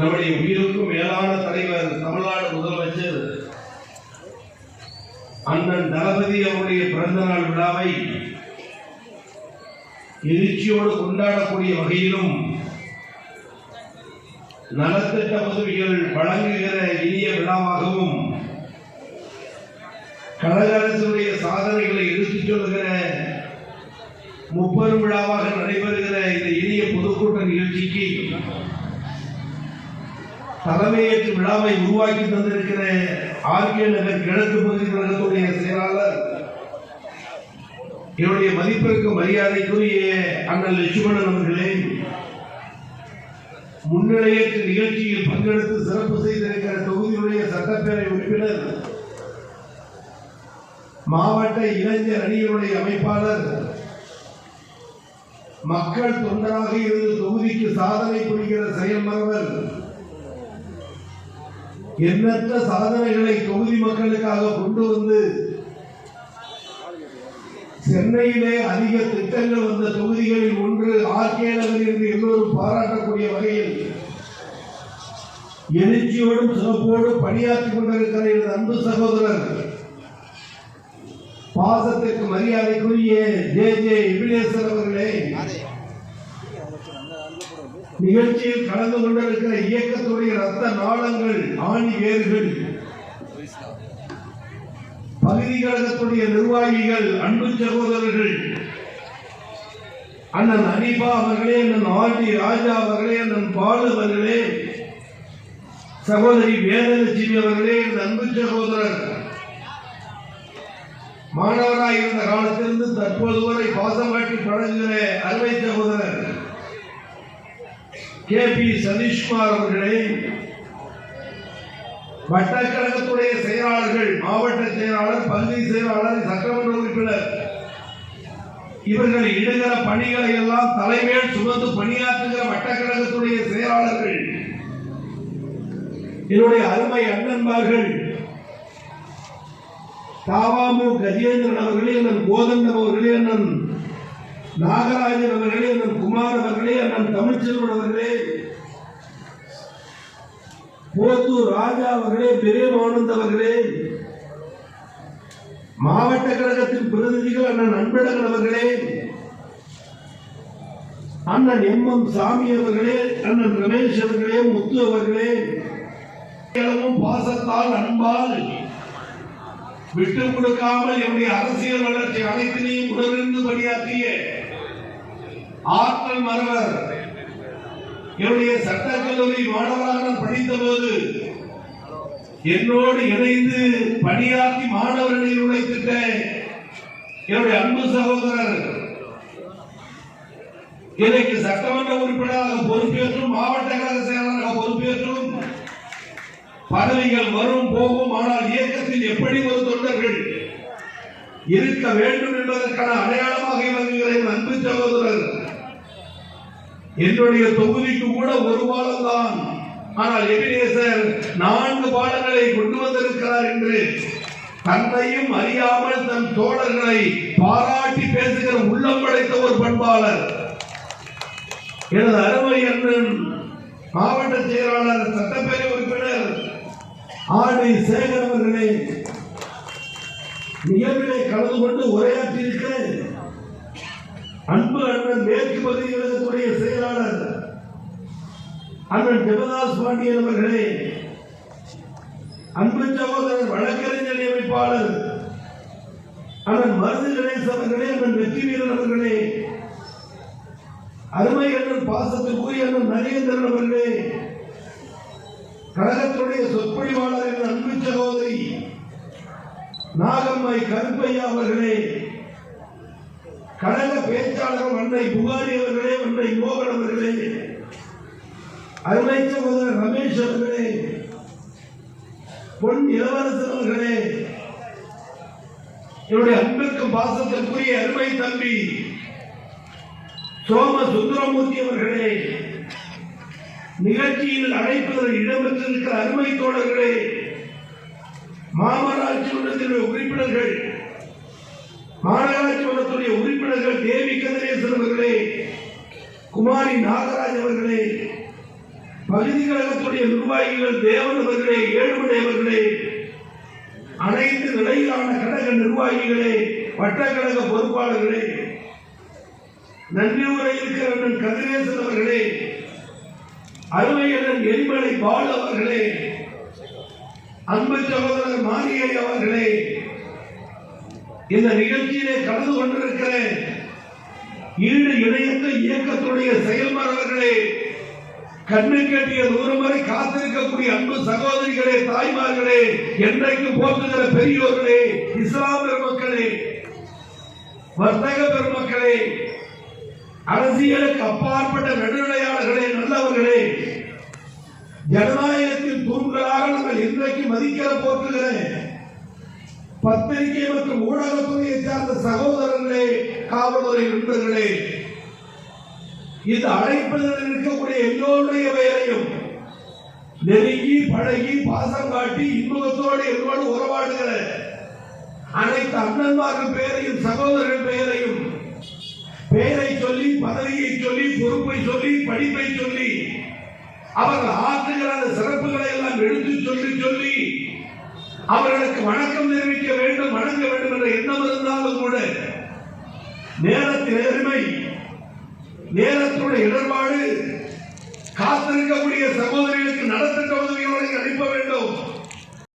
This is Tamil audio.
நம்முடைய உயிருக்கும் மேலான தலைவர் தமிழ்நாடு முதலமைச்சர் அண்ணன் தளபதி அவருடைய பிறந்த நாள் விழாவை எழுச்சியோடு கொண்டாடக்கூடிய வகையிலும் நலத்திட்ட உதவிகள் வழங்குகிற இனிய விழாவாகவும் கழக அரசுடைய சாதனைகளை எடுத்துச் சொல்கிற முப்பெரும் விழாவாக நடைபெறும் தலைமையேற்று விழாவை உருவாக்கி தந்திருக்கிற ஆர்கே நகர் கிழக்கு பகுதி கழகத்துடைய செயலாளர். என்னுடைய மதிப்பிற்கு மரியாதைக்குரிய அண்ணன் லட்சுமணன் அவர்களே முன்னிலையற்ற நிகழ்ச்சியில் பங்கெடுத்து சிறப்பு செய்திருக்கிற தொகுதியுடைய சட்டப்பேரவை உறுப்பினர் மாவட்ட இளைஞர் அணியினுடைய அமைப்பாளர் மக்கள் தொண்டராக இருந்து தொகுதிக்கு சாதனை புரிகிற செயல்மரவர் எண்ணற்ற சாதனைகளை தொகுதி மக்களுக்காக கொண்டு வந்து சென்னையிலே அதிக திட்டங்கள் வந்த தொகுதிகளில் ஒன்று ஆர்கே நகர் என்று எல்லோரும் பாராட்டக்கூடிய வகையில் எழுச்சியோடும் சிறப்போடு பணியாற்றிக் கொண்டிருக்கிற எனது அன்பு சகோதரர் பாசத்திற்கு மரியாதைக்குரிய ஜே ஜே விபினேஸ்வர் அவர்களே. நிகழ்ச்சியில் கலந்து கொண்டிருக்கிற இயக்கத்துடைய ரத்த நாளங்கள் ஆணி வேர்கள் பகுதி கழகத்துடைய நிர்வாகிகள் அன்பு சகோதரர்கள் அண்ணன் அனிபா அவர்களே அண்ணன் ஆர்டி ராஜா அவர்களே அண்ணன் பாலு அவர்களே சகோதரி வேதலட்சுமி அவர்களே என் அன்பு சகோதரர். மாணவராய் இருந்த காலத்திலிருந்து தற்போது வரை பாசம் காட்டி பழகுகிற அருமை சகோதரர். கே பி சதீஷ்குமார் அவர்களை வட்டக்கழகத்துடைய செயலாளர்கள் மாவட்ட செயலாளர் பகுதி செயலாளர் சட்டமன்ற உறுப்பினர் இவர்கள் இடுகிற பணிகளை எல்லாம் தலைமையில் சுமந்து பணியாற்றுகிற வட்டக்கழகத்துடைய செயலாளர்கள் என்னுடைய அருமை அண்ணன்மார்கள் தாவாமு கஜேந்திரன் அவர்களே அண்ணன் கோதண்டம் அவர்களே அண்ணன் நாகராஜன் அவர்களே அண்ணன் குமார் அண்ணன் தமிழ்ச்செல்வன் அவர்களே போத்தூர் ராஜா அவர்களே பெரியமானந்த் அவர்களே மாவட்ட கழகத்தின் பிரதிநிதிகள் அண்ணன் அன்பழகன் அவர்களே அண்ணன் எம் எம் சாமி அவர்களே அண்ணன் ரமேஷ் அவர்களே முத்து அவர்களே பாசத்தால் அன்பால் விட்டு கொடுக்காமல் என்னுடைய அரசியல் வளர்ச்சி அனைத்திலையும் உடனிருந்து பணியாற்றிய ஆற்றல் மறவர். என்னுடைய சட்டக்கல்லூரி மாணவராக நான் படித்த போது என்னோடு இணைந்து பணியாற்றி மாணவர்களை உழைத்திட்ட என்னுடைய அன்பு சகோதரர் இன்றைக்கு சட்டமன்ற உறுப்பினராக பொறுப்பேற்றும் மாவட்ட கழக செயலாளராக பொறுப்பேற்றும் பதவிகள் வரும் போகும் ஆனால் இயக்கத்தில் எப்படி ஒரு தொண்டர்கள் இருக்க வேண்டும் என்பதற்கான அடையாளமாக விளங்குகிற அன்பு சகோதரர் என்னுடைய தொகுதிக்கு கூட ஒரு பாலம் தான் ஆனால் எபினேசர் நான்கு பாலங்களை கொண்டு வந்திருக்கிறார் என்று தன்னையும் அறியாமல் தன் தோழர்களை பாராட்டி பேசுகிற உள்ளம் படைத்த ஒரு பண்பாளர். எனது அருமை அண்ணன் மாவட்ட செயலாளர் சட்டப்பேரவை உறுப்பினர் ஆடி சேகர் அவர்களே நிகழ்விலே கலந்து கொண்டு உரையாற்றியிருக்க அன்பு அண்ணன் மேற்கு பகுதி கழகத்துடைய செயலாளர் அண்ணன் ஜெகதாஸ் பாண்டியன் அவர்களே அன்பு சகோதரர் வழக்கறிஞர் அமைப்பாளர் அண்ணன் மருது கணேஷ் அவர்களே அண்ணன் வெற்றி வீரன் அவர்களே அருமை அண்ணன் பாசத்துக்குரிய அண்ணன் நரேந்திரன் அவர்களே கழகத்துடைய சொற்பொழிவாளர் என்ற அன்பு சகோதரி நாகம்மை கருப்பையா அவர்களே கழக பேச்சாளர் அன்னை புகாரி அவர்களே அன்னை மோகன் அவர்களே அருமை சகோதரர் ரமேஷ் அவர்களே பொன் இளவரசர் அவர்களே என்னுடைய அன்பிற்கும் பாசத்திற்குரிய அருமை தம்பி சோம சுந்தரமூர்த்தி அவர்களே நிகழ்ச்சியில் அழைப்பதில் இடம்பெற்றிருக்கிற அருமை தோழர்களே மாமராட்சி மன்றத்தினுடைய உறுப்பினர்கள் மாநகராட்சி மன்றத்துடைய உறுப்பினர்கள் தேவி கதிரேசன் அவர்களே குமாரி நாகராஜ் அவர்களே பகுதி கழகத்துடைய நிர்வாகிகள் தேவனவர்களே ஏழுமடையவர்களே அனைத்து நிலையிலான கழக நிர்வாகிகளே வட்டக்கழக பொறுப்பாளர்களே நன்றி உரை இருக்கிற அண்ணன் கதிரேசன் அவர்களே அருமையண்ணன் எரிமலை பால் அவர்களே அன்பு சகோதரர் மாரியை அவர்களே இந்த நிகழ்ச்சியிலே கலந்து கொண்டிருக்கிற ஈடு இணையற்ற இயக்கத்துடைய செயல்பாளர்களே கண்ணு கட்டிய தூரம் வரை காத்திருக்கக்கூடிய அன்பு சகோதரிகளே தாய்மார்களே என்றைக்கு போற்றுகிற பெரியோர்களே இஸ்லாம் பெருமக்களே வர்த்தக பெருமக்களே அரசியலுக்கு அப்பாற்பட்ட நடுநிலையாளர்களே நல்லவர்களே ஜனநாயகத்தின் தூண்களாக நாங்கள் இன்றைக்கு மதிக்கிற போற்றுகிற பத்திரிகை மற்றும் ஊடகத்துறையை சார்ந்த சகோதரர்களே காவல்துறை நண்பர்களே இந்த அழைப்பதில் இருக்கக்கூடிய எல்லோருடைய பெயரையும் நெருங்கி பழகி பாசம் காட்டி இன்முகத்தோடு என்னோடு உறவாடுகிற அனைத்து அண்ணன்மார்கள் பெயரையும் சகோதரர்கள் பெயரையும் பெயரை சொல்லி பதவியை சொல்லி பொறுப்பை சொல்லி படிப்பை சொல்லி அவர்கள் ஆற்றுகிற அந்த சிறப்புகளை எல்லாம் எடுத்து சொல்லி சொல்லி அவர்களுக்கு வணக்கம் தெரிவிக்க வேண்டும் வணங்க வேண்டும் என்ற எண்ணம் இருந்தாலும் கூட நேரத்தின் எருமை நேரத்துடைய இடர்பாடு காத்திருக்கக்கூடிய சகோதரிகளுக்கு நலத்திட்ட உதவிகளை அளிக்க வேண்டும்.